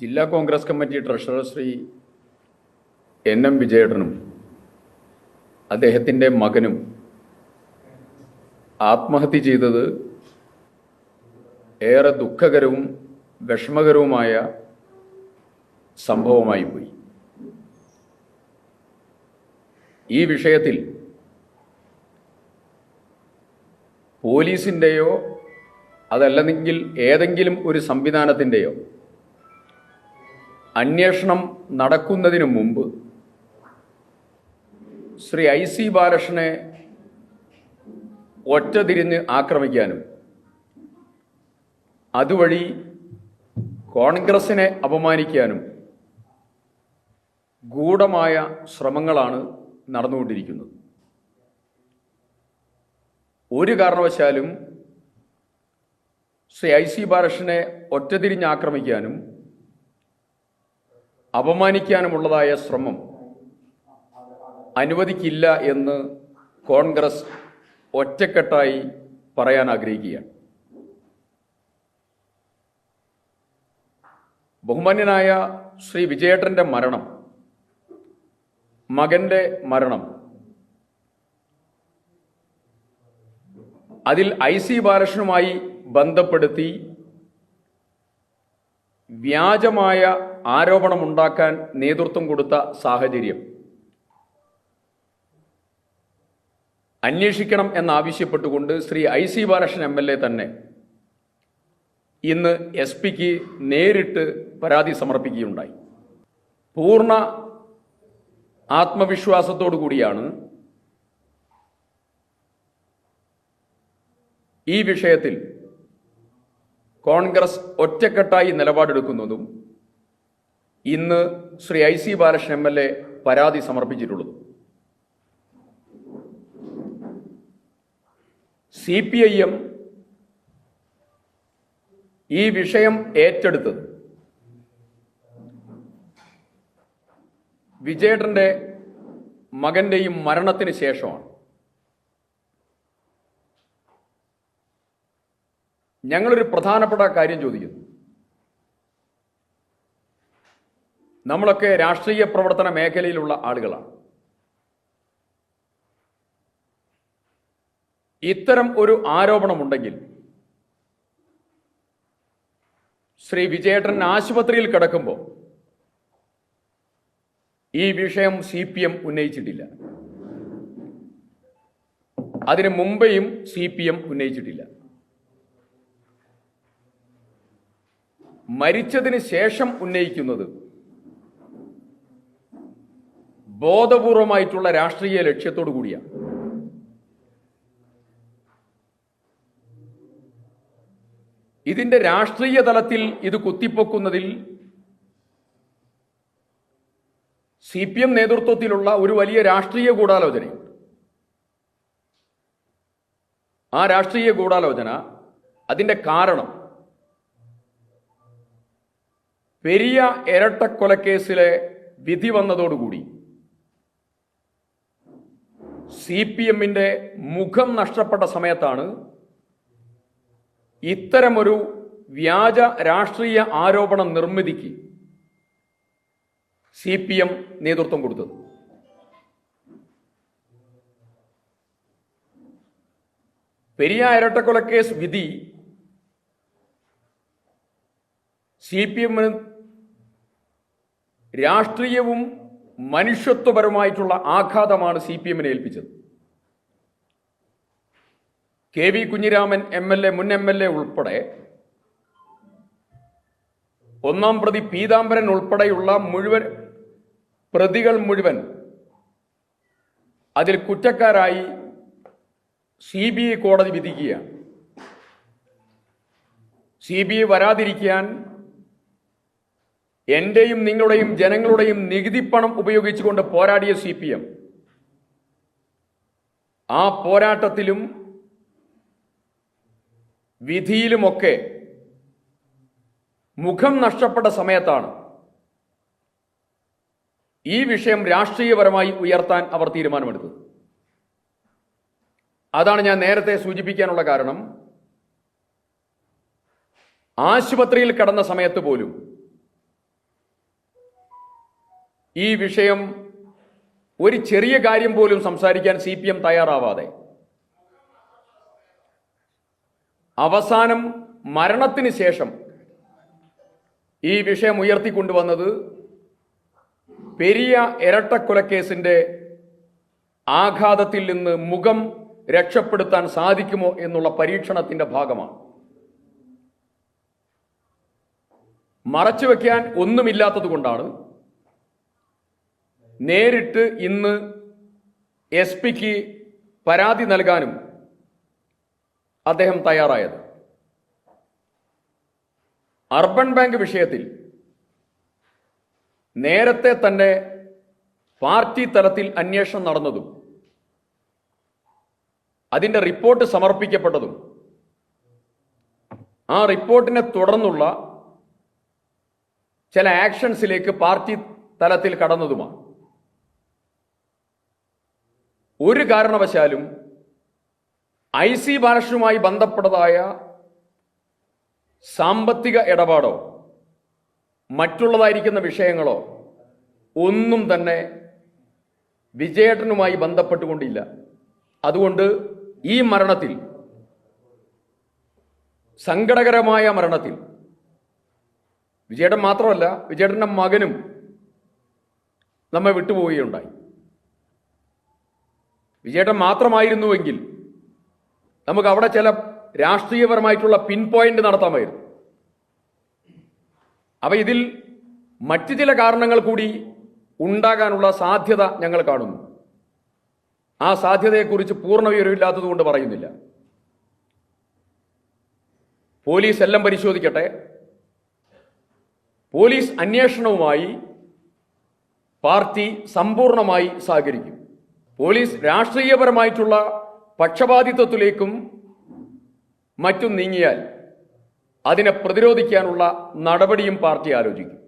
ജില്ലാ Congress committee treasurer Shri N M വിജയേട്ടനും അദ്ദേഹത്തിന്റെ മകനും ആത്മഹത്യ ചെയ്തത് ഏറെ ദുഃഖകരവും വിഷമകരവുമായ സംഭവമായി പോയി. ഈ വിഷയത്തിൽ പോലീസിന്റെയോ അതല്ലെങ്കിൽ ഏതെങ്കിലും ഒരു സംവിധാനത്തിന്റെയോ അന്വേഷണം നടക്കുന്നതിനു മുമ്പ് ശ്രീ ഐ സി ബാലകൃഷ്ണനെ ഒറ്റ തിരിഞ്ഞ് ആക്രമിക്കാനും അതുവഴി കോൺഗ്രസിനെ അപമാനിക്കാനും ഗൂഢമായ ശ്രമങ്ങളാണ് നടന്നുകൊണ്ടിരിക്കുന്നത്. ഒരു കാരണവശാലും ശ്രീ ഐ സി ബാലകൃഷ്ണനെ ഒറ്റതിരിഞ്ഞ് ആക്രമിക്കാനും അപമാനിക്കാനുമുള്ളതായ ശ്രമം അനുവദിക്കില്ല എന്ന് കോൺഗ്രസ് ഒറ്റക്കെട്ടായി പറയാൻ ആഗ്രഹിക്കുകയാണ്. ബഹുമാന്യനായ ശ്രീ വിജയേട്ടന്റെ മരണം മകന്റെ മരണം അതിൽ ഐ സി ബാലകൃഷ്ണനുമായി ബന്ധപ്പെടുത്തി വ്യാജമായ ആരോപണമുണ്ടാക്കാൻ നേതൃത്വം കൊടുത്ത സാഹചര്യം. അന്വേഷിക്കണം എന്നാവശ്യപ്പെട്ടുകൊണ്ട് Shri I C Balakrishnan M L A തന്നെ ഇന്ന് എസ് പിക്ക് നേരിട്ട് പരാതി സമർപ്പിക്കുകയുണ്ടായി. പൂർണ ആത്മവിശ്വാസത്തോടു കൂടിയാണ് ഈ വിഷയത്തിൽ കോൺഗ്രസ് ഒറ്റക്കെട്ടായി നിലപാടെടുക്കുന്നതും ഇന്ന് Shri I C Balakrishnan M L A പരാതി സമർപ്പിച്ചിട്ടുള്ളതും. സി പി ഐ എം ഈ വിഷയം ഏറ്റെടുത്തത് വിജയേട്ടന്റെ മകന്റെയും മരണത്തിന് ശേഷമാണ്. ഞങ്ങളൊരു പ്രധാനപ്പെട്ട കാര്യം ചോദിക്കുന്നു. നമ്മളൊക്കെ രാഷ്ട്രീയ പ്രവർത്തന മേഖലയിലുള്ള ആളുകളാണ്. ഇത്തരം ഒരു ആരോപണമുണ്ടെങ്കിൽ ശ്രീ വിജയേട്ടൻ ആശുപത്രിയിൽ കിടക്കുമ്പോൾ ഈ വിഷയം സി പി എം ഉന്നയിച്ചിട്ടില്ല. അതിനു മുമ്പെയും സി പി എം ഉന്നയിച്ചിട്ടില്ല. മരിച്ചതിന് ശേഷം ഉന്നയിക്കുന്നത് ബോധപൂർവമായിട്ടുള്ള രാഷ്ട്രീയ ലക്ഷ്യത്തോടു കൂടിയാണ്. ഇതിന്റെ രാഷ്ട്രീയ തലത്തിൽ ഇത് കുത്തിപ്പൊക്കുന്നതിൽ സി പി എം നേതൃത്വത്തിലുള്ള ഒരു വലിയ രാഷ്ട്രീയ ഗൂഢാലോചനയുണ്ട്. ആ രാഷ്ട്രീയ ഗൂഢാലോചന അതിന്റെ കാരണം പെരിയ ഇരട്ടക്കൊലക്കേസിലെ വിധി വന്നതോടുകൂടി സി പി എമ്മിന്റെ മുഖം നഷ്ടപ്പെട്ട സമയത്താണ് ഇത്തരമൊരു വ്യാജ രാഷ്ട്രീയ ആരോപണ നിർമ്മിതിക്ക് സി പി എം നേതൃത്വം കൊടുത്തത്. പെരിയ ഇരട്ടക്കൊലക്കേസ് വിധി സി പി എമ്മിന് രാഷ്ട്രീയവും മനുഷ്യത്വപരമായിട്ടുള്ള ആഘാതമാണ് സി പി എമ്മിനെ ഏൽപ്പിച്ചത്. K V Kunhiraman M L A മുൻ എം എൽ എ ഉൾപ്പെടെ ഒന്നാം പ്രതി പീതാംബരൻ ഉൾപ്പെടെയുള്ള മുഴുവൻ പ്രതികൾ മുഴുവൻ അതിൽ കുറ്റക്കാരായി സി ബി ഐ കോടതി വിധിക്കുകയാണ്. സി ബി ഐ വരാതിരിക്കാൻ എന്റെയും നിങ്ങളുടെയും ജനങ്ങളുടെയും നികുതി പണം ഉപയോഗിച്ചുകൊണ്ട് പോരാടിയ സി പി എം. ആ പോരാട്ടത്തിലും വിധിയിലുമൊക്കെ മുഖം നഷ്ടപ്പെട്ട സമയത്താണ് ഈ വിഷയം രാഷ്ട്രീയപരമായി ഉയർത്താൻ അവർ തീരുമാനമെടുത്തത്. അതാണ് ഞാൻ നേരത്തെ സൂചിപ്പിക്കാനുള്ള കാരണം. ആശുപത്രിയിൽ കടന്ന സമയത്ത് പോലും ഈ വിഷയം ഒരു ചെറിയ കാര്യം പോലും സംസാരിക്കാൻ സി പി എം തയ്യാറാവാതെ. അവസാനം മരണത്തിന് ശേഷം ഈ വിഷയം ഉയർത്തിക്കൊണ്ടുവന്നത് പെരിയ ഇരട്ടക്കൊലക്കേസിന്റെ ആഘാതത്തിൽ നിന്ന് മുഖം രക്ഷപ്പെടുത്താൻ സാധിക്കുമോ എന്നുള്ള പരീക്ഷണത്തിന്റെ ഭാഗമാണ്. മറച്ചുവെക്കാൻ ഒന്നുമില്ലാത്തത് കൊണ്ടാണ് നേരിട്ട് ഇന്ന് എസ് പിക്ക് പരാതി നൽകാനും അദ്ദേഹം തയ്യാറായത്. അർബൻ ബാങ്ക് വിഷയത്തിൽ നേരത്തെ തന്നെ പാർട്ടി തലത്തിൽ അന്വേഷണം നടന്നതും അതിന്റെ റിപ്പോർട്ട് സമർപ്പിക്കപ്പെട്ടതും ആ റിപ്പോർട്ടിനെ തുടർന്നുള്ള ചില ആക്ഷൻസിലേക്ക് പാർട്ടി തലത്തിൽ കടന്നതുമാണ്. ഒരു കാരണവശാലും ഐ സി ബാലകൃഷ്ണനുമായി ബന്ധപ്പെട്ടതായ സാമ്പത്തിക ഇടപാടോ മറ്റുള്ളതായിരിക്കുന്ന വിഷയങ്ങളോ ഒന്നും തന്നെ വിജയേട്ടനുമായി ബന്ധപ്പെട്ടുകൊണ്ടില്ല. അതുകൊണ്ട് ഈ മരണത്തിൽ സങ്കടകരമായ മരണത്തിൽ വിജയേട്ടൻ മാത്രമല്ല വിജയേട്ടന്റെ മകനും നമ്മെ വിട്ടുപോവുകയുണ്ടായി. വിജയേട്ടൻ മാത്രമായിരുന്നുവെങ്കിൽ നമുക്ക് അവിടെ ചില രാഷ്ട്രീയപരമായിട്ടുള്ള പിൻ പോയിന്റ് നടത്താമായിരുന്നു. അപ്പൊ ഇതിൽ മറ്റു ചില കാരണങ്ങൾ കൂടി ഉണ്ടാകാനുള്ള സാധ്യത ഞങ്ങൾ കാണുന്നു. ആ സാധ്യതയെക്കുറിച്ച് പൂർണ വിവരമില്ലാത്തത് കൊണ്ട് പറയുന്നില്ല. പോലീസ് എല്ലാം പരിശോധിക്കട്ടെ. പോലീസ് അന്വേഷണവുമായി പാർട്ടി സമ്പൂർണമായി സഹകരിക്കും. പോലീസ് രാഷ്ട്രീയപരമായിട്ടുള്ള പക്ഷപാതിത്വത്തിലേക്കും മറ്റും നീങ്ങിയാൽ അതിനെ പ്രതിരോധിക്കാനുള്ള നടപടിയും പാർട്ടി ആലോചിക്കും.